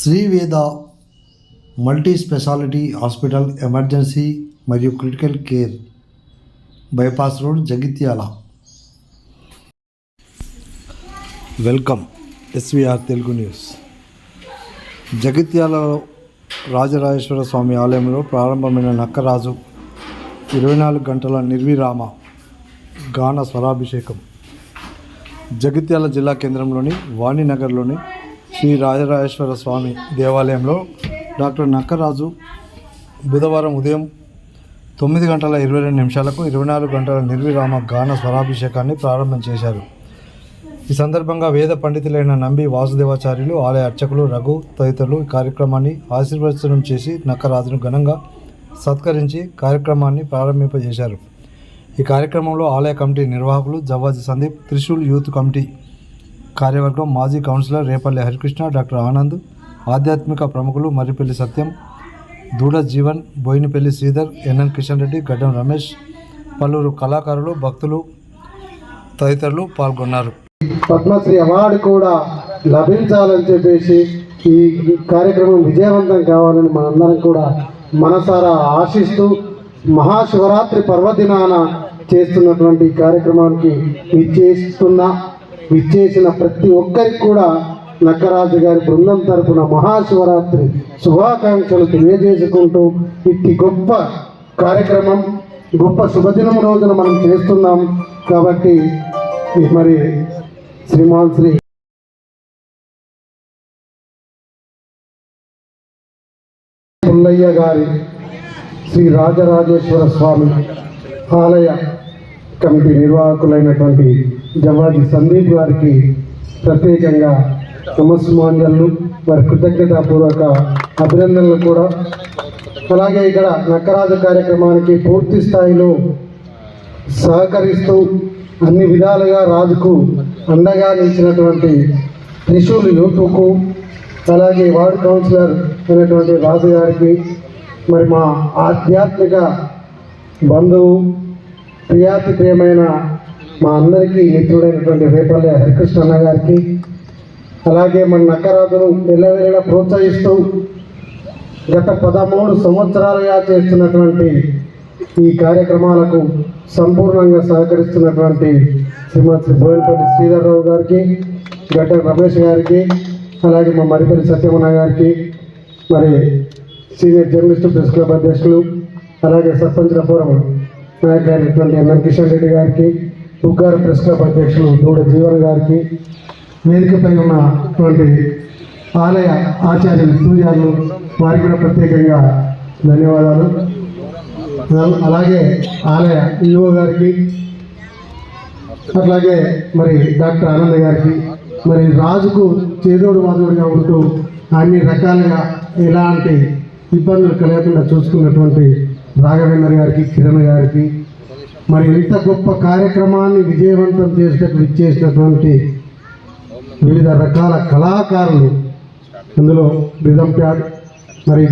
Sriveda multi speciality hospital emergency మరియు critical care bypass road Jagtial. Welcome. SVR Telugu news. జగిత్యాలలో రాజరాజేశ్వర స్వామి ఆలయంలో ప్రారంభమైన నక్కరాజు ఇరవై నాలుగు గంటల నిర్విరామ గాన స్వరాభిషేకం. జగిత్యాల జిల్లా కేంద్రంలోని వాణినగర్లోని శ్రీ రాజరాజేశ్వర స్వామి దేవాలయంలో డాక్టర్ నక్కరాజు బుధవారం ఉదయం తొమ్మిది గంటల ఇరవై రెండు నిమిషాలకు ఇరవై నాలుగు గంటల నిర్విరామ గాన స్వరాభిషేకాన్ని ప్రారంభం చేశారు. ఈ సందర్భంగా వేద పండితులైన నంబి వాసుదేవాచార్యులు ఆలయ అర్చకులు రఘు తదితరులు ఈ కార్యక్రమాన్ని ఆశీర్వచనం చేసి నక్కరాజును ఘనంగా సత్కరించి కార్యక్రమాన్ని ప్రారంభింపజేశారు. ఈ కార్యక్రమంలో ఆలయ కమిటీ నిర్వాహకులు జవాజీ సందీప్ త్రిశూల్ యూత్ కమిటీ కార్యవర్గం మాజీ కౌన్సిలర్ రేపల్లి హరికృష్ణ డాక్టర్ ఆనంద్ ఆధ్యాత్మిక ప్రముఖులు మర్రిపల్లి సత్యం దూడ జీవన్ బోయినపల్లి శ్రీధర్ ఎన్ఎన్ కిషన్ రెడ్డి గడ్డం రమేష్ పలువురు కళాకారులు భక్తులు తదితరులు పాల్గొన్నారు. పద్మశ్రీ అవార్డు కూడా లభించాలని చెప్పేసి ఈ కార్యక్రమం విజయవంతం కావాలని మనందరం కూడా మనసారా ఆశిస్తూ మహాశివరాత్రి పర్వదినాన చేస్తున్నటువంటి కార్యక్రమానికి చేస్తున్న విచ్చేసిన ప్రతి ఒక్కరికి కూడా నక్కరాజు గారి బృందం తరపున మహాశివరాత్రి శుభాకాంక్షలు తెలియజేసుకుంటూ ఇట్టి గొప్ప కార్యక్రమం గొప్ప శుభదినం రోజున మనం చేస్తున్నాం. కాబట్టి మరి శ్రీమాన్ శ్రీ పుల్లయ్య గారి శ్రీ రాజరాజేశ్వర స్వామి ఆలయ కమిటీ నిర్వాహకులైనటువంటి జవాజీ సందీప్ గారికి ప్రత్యేకంగా నమస్మాన్యాలు వారి కృతజ్ఞతాపూర్వక అభినందనలు కూడా. అలాగే ఇక్కడ నక్కరాజు కార్యక్రమానికి పూర్తి స్థాయిలో సహకరిస్తూ అన్ని విధాలుగా రాజుకు అండగా నిలిచినటువంటి త్రిశూల్ యూతుకు అలాగే వార్డు కౌన్సిలర్ అయినటువంటి రాజు గారికి మరి మా ఆధ్యాత్మిక బంధువు ప్రియాతి ప్రియమైన మా అందరికీ మిత్రుడైనటువంటి రేపల్లె హరికృష్ణ అన్న గారికి అలాగే మన నక్కరాజును ఎల్లవేళలా ప్రోత్సహిస్తూ గత పదమూడు సంవత్సరాలుగా చేస్తున్నటువంటి ఈ కార్యక్రమాలకు సంపూర్ణంగా సహకరిస్తున్నటువంటి శ్రీమతి బోయలపల్లి శ్రీధర్రావు గారికి గడ్డ రమేష్ గారికి అలాగే మా మరిపల్లి సత్యమన్న గారికి మరి సీనియర్ జర్నలిస్టు ప్రెస్ క్లబ్ అధ్యక్షులు అలాగే సర్పంచ్ల ఫోరం నాయకులైనటువంటి ఎన్ఎం కిషన్ రెడ్డి గారికి బుగ్గారు ప్రెస్ క్లబ్ అధ్యక్షులు దూడ జీవన్ గారికి వేదికపై ఉన్నటువంటి ఆలయ ఆచార్యులు పూజారులు వారికి కూడా ప్రత్యేకంగా ధన్యవాదాలు. అలాగే ఆలయ ఈఓ గారికి అట్లాగే మరి డాక్టర్ ఆనంద్ గారికి మరి రాజుకు చేదోడు వాదోడుగా ఉంటూ అన్ని రకాలుగా ఎలాంటి ఇబ్బందులు కలగకుండా చూసుకున్నటువంటి రాఘవేంద్ర గారికి కిరణ్ గారికి మరి ఇంత గొప్ప కార్యక్రమాన్ని విజయవంతం చేసేటట్టు ఇచ్చేసినటువంటి వివిధ రకాల కళాకారులు. అందులో రిధం ప్యాడ్ మరి